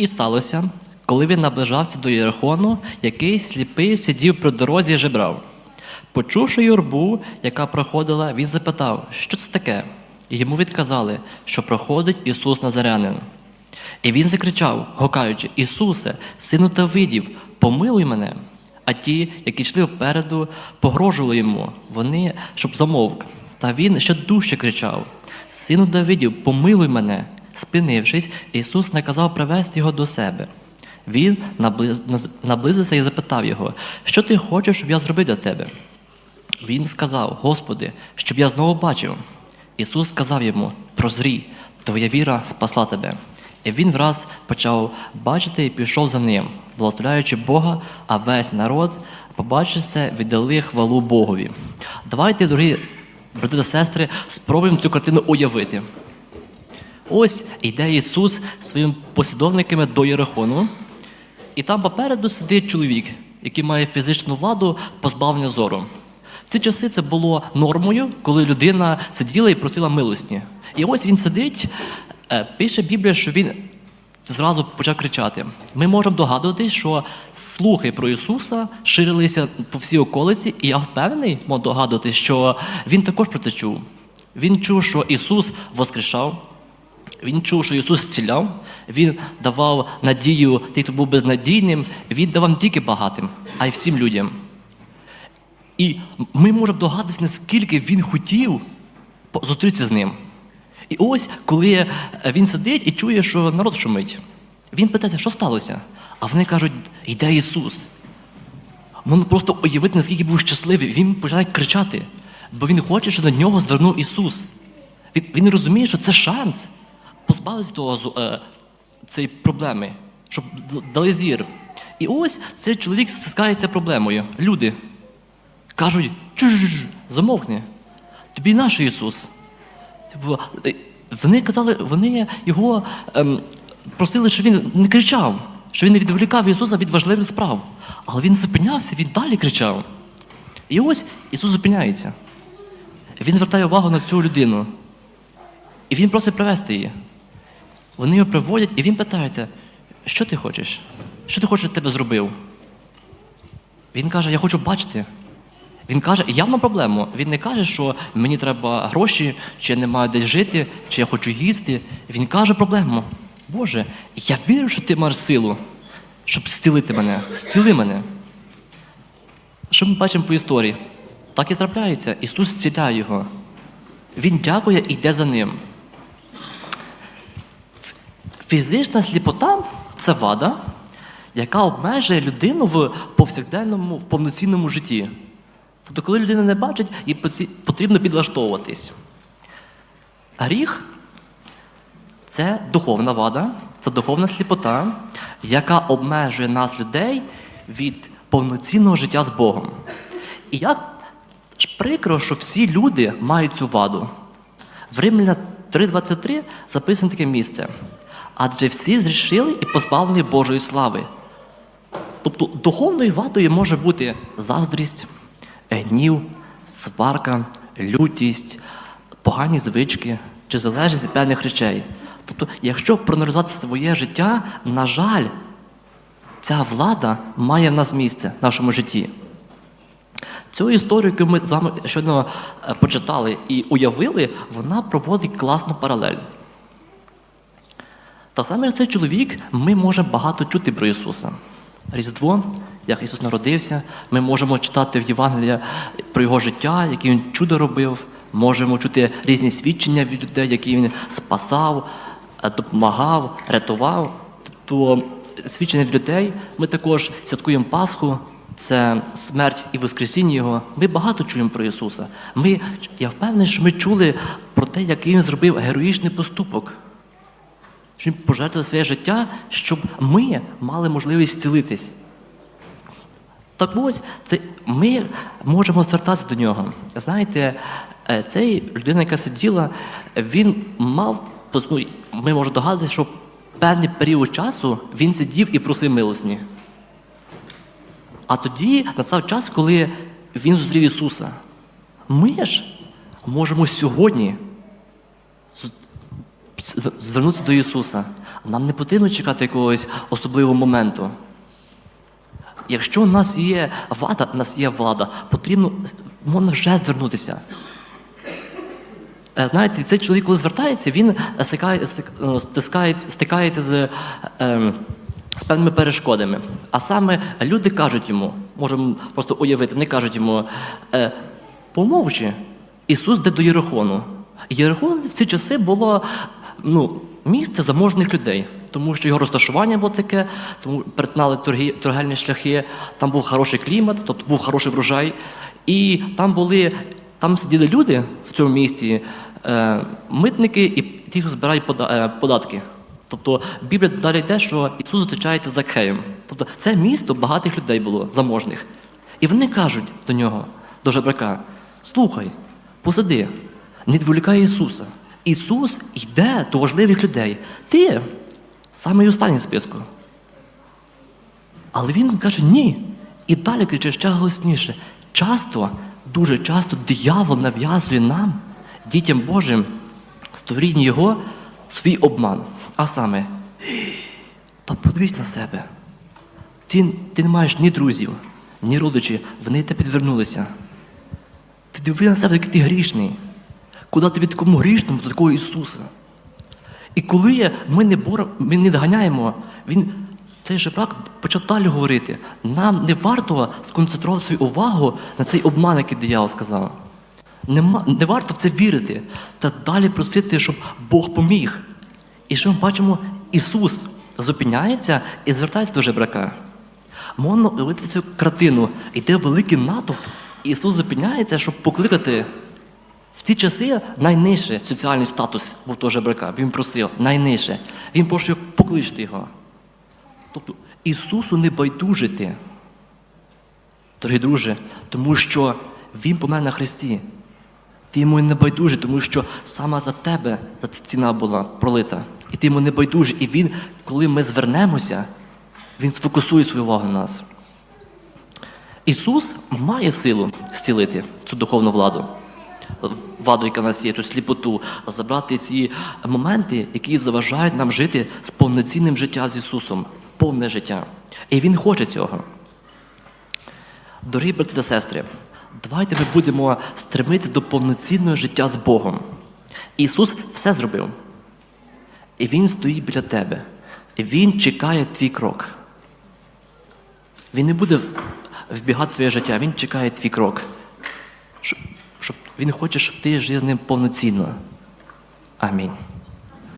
І сталося, коли він наближався до Єрихону, якийсь сліпий сидів при дорозі і жебрав. Почувши юрбу, яка проходила, він запитав, що це таке? І йому відказали, що проходить Ісус Назарянин. І він закричав, гукаючи: Ісусе, сину Давидів, помилуй мене. А ті, які йшли впереду, погрожували йому, вони, щоб замовк. Та він ще дужче кричав: Сину Давидів, помилуй мене. Спинившись, Ісус наказав привести його до себе. Він наблизився і запитав його, що ти хочеш, щоб я зробив для тебе? Він сказав: Господи, щоб я знову бачив. Ісус сказав йому: Прозрій, твоя віра спасла тебе. І він враз почав бачити і пішов за ним, благословляючи Бога, а весь народ, побачивши це, віддали хвалу Богові. Давайте, дорогі брати та сестри, спробуємо цю картину уявити. Ось йде Ісус своїми послідовниками до Єрихону, і там попереду сидить чоловік, який має фізичну владу позбавлення зору. В ці часи це було нормою, коли людина сиділа і просила милості. І ось він сидить, е, пише Біблія, що він зразу почав кричати. Ми можемо догадуватись, що слухи про Ісуса ширилися по всій околиці, і я впевнений, можу догадуватись, що він також про це чув. Він чув, що Ісус воскрешав, він чув, що Ісус зціляв, Він давав надію тим, хто був безнадійним, Він давав не тільки багатим, а й всім людям. І ми можемо догадатися, наскільки він хотів зустрітися з ним. І ось, коли е, він сидить і чує, що народ шумить, він питається, що сталося? А вони кажуть, йде Ісус. Можна просто уявити, наскільки був щасливий. Він починає кричати, бо він хоче, щоб на нього звернув Ісус. Він, він розуміє, що це шанс позбавитися того е, цієї проблеми, щоб дали зір. І ось цей чоловік стискається проблемою. Люди кажуть, замовкни. Тобі наш Ісус. Типу, е, Вони казали, вони його ем, просили, що він не кричав, що він не відволікав Ісуса від важливих справ. Але він зупинявся, він далі кричав. І ось Ісус зупиняється. Він звертає увагу на цю людину. І він просить привезти її. Вони його приводять, і він питається, що ти хочеш? Що ти хочеш, щоб тебе зробив? Він каже, я хочу бачити. Він каже, явно проблему. Він не каже, що мені треба гроші, чи я не маю десь жити, чи я хочу їсти. Він каже проблему. Боже, я вірю, що ти маєш силу, щоб зцілити мене. Зціли мене. Що ми бачимо по історії? Так і трапляється. Ісус зціляє його. Він дякує і йде за ним. Фізична сліпота це вада, яка обмежує людину в повсякденному, в повноцінному житті. Тобто, коли людина не бачить, їй потрібно підлаштовуватись. Гріх це духовна вада, це духовна сліпота, яка обмежує нас, людей, від повноцінного життя з Богом. І як прикро, що всі люди мають цю ваду. В Римляна 3.23 записано таке місце. Адже всі зрішили і позбавлені Божої слави. Тобто духовною вадою може бути заздрість, гнів, сварка, лютість, погані звички чи залежність від певних речей. Тобто, якщо проаналізувати своє життя, на жаль, ця влада має в нас місце в нашому житті. Цю історію, яку ми з вами щойно е, почитали і уявили, вона проводить класну паралель. Так само, як цей чоловік, ми можемо багато чути про Ісуса. Різдво, як Ісус народився, ми можемо читати в Євангелія про Його життя, яке Він чудо робив, можемо чути різні свідчення від людей, які Він спасав, е, допомагав, рятував. Тобто свідчення від людей. Ми також святкуємо Пасху, це смерть і Воскресіння Його. Ми багато чуємо про Ісуса. Ми, я впевнений, що ми чули про те, який Він зробив героїчний поступок що він пожертвував своє життя, щоб ми мали можливість зцілитись. Так ось, це ми можемо звертатися до нього. Знаєте, е, цей людина, яка сиділа, він мав, ну, ми можемо догадатися, що певний період часу він сидів і просив милосні. А тоді настав час, коли він зустрів Ісуса. Ми ж можемо сьогодні звернутися до Ісуса. Нам не потрібно чекати якогось особливого моменту. Якщо у нас є влада, у нас є влада, потрібно можна вже звернутися. Е, Знаєте, цей чоловік, коли звертається, він стикає, стик- е, стикається з, е, з певними перешкодами. А саме люди кажуть йому, можемо просто уявити, вони кажуть йому, е, помовчи, Ісус йде до Єрихону. Єрихон в ці часи було ну, місце заможних людей, тому що його розташування було таке, тому перетинали торгі, торгельні шляхи, там був хороший клімат, тобто був хороший врожай. І там були, там сиділи люди в цьому місті, е, митники і ті, хто збирають е, податки. Тобто Біблія далі йде, що Ісус зустрічається з Закхеєм. Тобто це місто багатих людей було, заможних. І вони кажуть до нього, до жебрака, слухай, посиди, не відволікай Ісуса. Ісус йде до важливих людей. Ти самий останній списку. Але він каже ні. І далі кричить ще голосніше. Часто, дуже часто диявол нав'язує нам, дітям Божим, створіння Його, свій обман. А саме, та подивись на себе. Ти, ти не маєш ні друзів, ні родичів, вони тебе підвернулися. Ти диви на себе, який ти грішний. Куди тобі такому грішному, до такого Ісуса? І коли ми не бор... ми не доганяємо, він, цей жебрак почав далі говорити. Нам не варто сконцентрувати свою увагу на цей обман, який диявол сказав. Нема, не варто в це вірити та далі просити, щоб Бог поміг. І що ми бачимо, Ісус зупиняється і звертається до жебрака. Можна уявити цю картину. Йде великий натовп, і Ісус зупиняється, щоб покликати в ті часи найнижчий соціальний статус був того жебрака. Він просив найнижче. Він просив покличте його. Тобто Ісусу не байдужити, дорогі друже, тому що Він помер на Христі. Ти йому не байдужий, тому що саме за тебе за ціна була пролита. І ти йому не байдужий. І він, коли ми звернемося, він сфокусує свою увагу на нас. Ісус має силу зцілити цю духовну владу, владу, яка в нас є, цю сліпоту, забрати ці моменти, які заважають нам жити з повноцінним життям з Ісусом, повне життя. І Він хоче цього. Дорогі брати та сестри, давайте ми будемо стремитися до повноцінного життя з Богом. Ісус все зробив. І Він стоїть біля тебе. І Він чекає твій крок. Він не буде вбігати в твоє життя, Він чекає твій крок. Він хоче, щоб ти жив з ним повноцінно. Амінь.